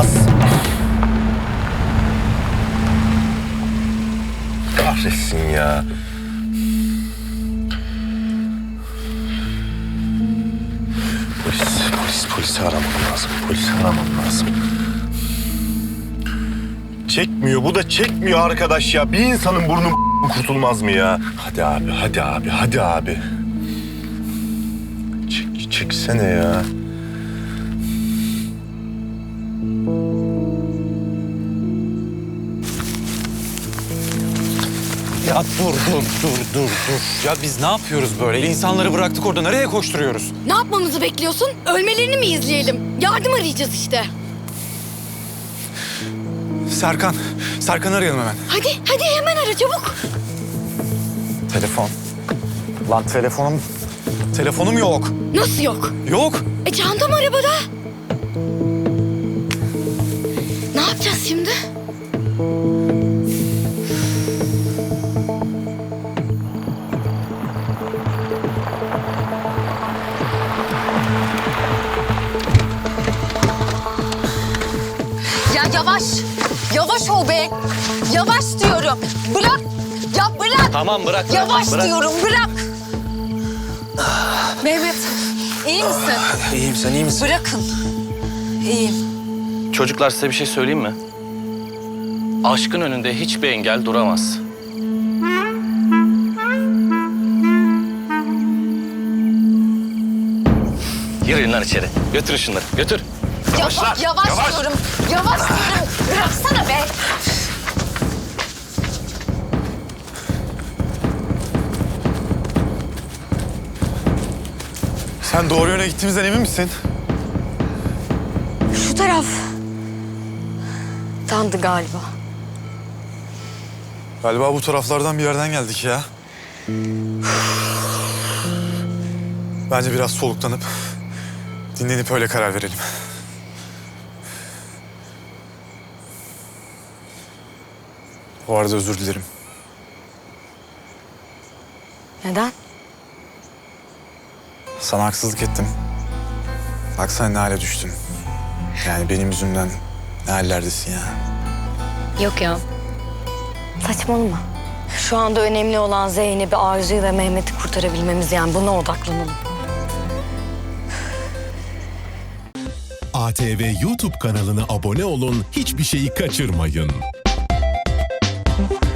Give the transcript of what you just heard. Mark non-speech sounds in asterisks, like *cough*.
Bas. Kahretsin ya. Polis, polis, polisi aramam lazım. Polisi aramam lazım. Çekmiyor, bu da çekmiyor arkadaş ya. Bir insanın burnu *laughs* kurtulmaz mı ya? Hadi abi, hadi abi, hadi abi. Çek, çeksene ya. Ya dur dur dur dur dur. Ya biz ne yapıyoruz böyle? İnsanları bıraktık orada nereye koşturuyoruz? Ne yapmamızı bekliyorsun? Ölmelerini mi izleyelim? Yardım arayacağız işte. Serkan. Serkan arayalım hemen. Hadi, hadi hemen ara çabuk. Telefon. Lan telefonum. Telefonum yok. Nasıl yok? Yok. E çantam arabada. Ne yapacağız şimdi? Yavaş. Yavaş ol be. Yavaş diyorum. Bırak. Ya bırak. Tamam bırak. bırak, Yavaş bırak. diyorum bırak. Mehmet iyi misin? İyiyim sen iyi misin? Bırakın. İyiyim. Çocuklar size bir şey söyleyeyim mi? Aşkın önünde hiçbir engel duramaz. Girin lan içeri. Götür şunları. Götür. Yavaş, yavaş, diyorum. Yavaş diyorum. Bıraksana be. Sen doğru yöne gittiğimizden emin misin? Şu taraf. Tandı galiba. Galiba bu taraflardan bir yerden geldik ya. Bence biraz soluklanıp dinlenip öyle karar verelim. Bu arada özür dilerim. Neden? Sana haksızlık ettim. Baksana ne hale düştün. Yani benim yüzümden ne hallerdesin ya. Yok ya. Saçmalama. Şu anda önemli olan Zeynep'i, Arzu'yu ve Mehmet'i kurtarabilmemiz yani buna odaklanalım. ATV YouTube kanalına abone olun, hiçbir şeyi kaçırmayın. Thank you.